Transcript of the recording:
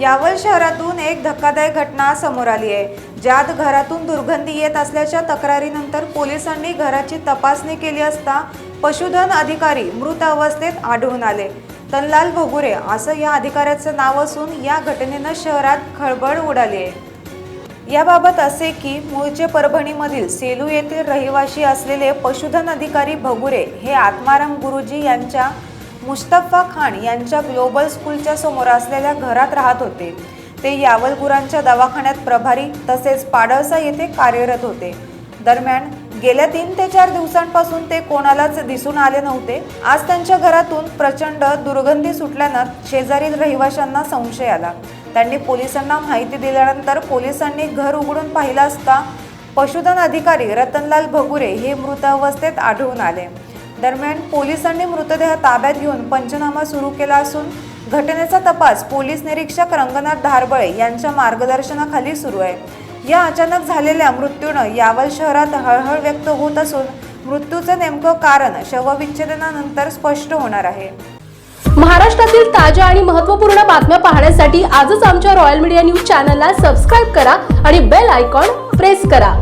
Yawal शहरातून एक धक्कादायक घटना समोर आली आहे. ज्यात घरातून दुर्गंधी येत असल्याच्या तक्रारीनंतर पोलिसांनी घराची तपासणी केली असता पशुधन अधिकारी मृत अवस्थेत आढळून आले. तनलाल भोगुरे असं या अधिकाऱ्याचं नाव असून या घटनेनं शहरात खळबळ उडाली आहे. याबाबत असे की मूळचे परभणीमधील सेलू येथील रहिवासी असलेले पशुधन अधिकारी भगुरे हे आत्माराम गुरुजी यांच्या मुस्तफा खान यांच्या ग्लोबल स्कूलच्या समोर असलेल्या घरात राहत होते. ते यावलपुरांच्या दवाखान्यात प्रभारी तसेच पाडळसा येथे कार्यरत होते. दरम्यान गेल्या तीन ते चार दिवसांपासून ते कोणालाच दिसून आले नव्हते. आज त्यांच्या घरातून प्रचंड दुर्गंधी सुटल्यानं शेजारील रहिवाशांना संशय आला. त्यांनी पोलिसांना माहिती दिल्यानंतर पोलिसांनी घर उघडून पाहिलं असता पशुधन अधिकारी रतनलाल भगुरे हे मृत अवस्थेत आढळून आले. दरम्यान पोलिसांनी मृतदेह ताब्यात घेऊन पंचनामा सुरू केला असून घटनेचा तपास पोलीस निरीक्षक रंगनाथ धारबळे यांच्या मार्गदर्शनाखाली सुरू आहे. या अचानक झालेल्या मृत्यूनं यावल शहरात हळहळ व्यक्त होत असून मृत्यूचं नेमकं कारण शवविच्छेदनानंतर स्पष्ट होणार आहे. महाराष्ट्रातील ताज्या आणि महत्त्वपूर्ण बातम्या पाहण्यासाठी आजच आमच्या रॉयल मीडिया न्यूज चॅनलला सबस्क्राईब करा आणि बेल आयकॉन प्रेस करा.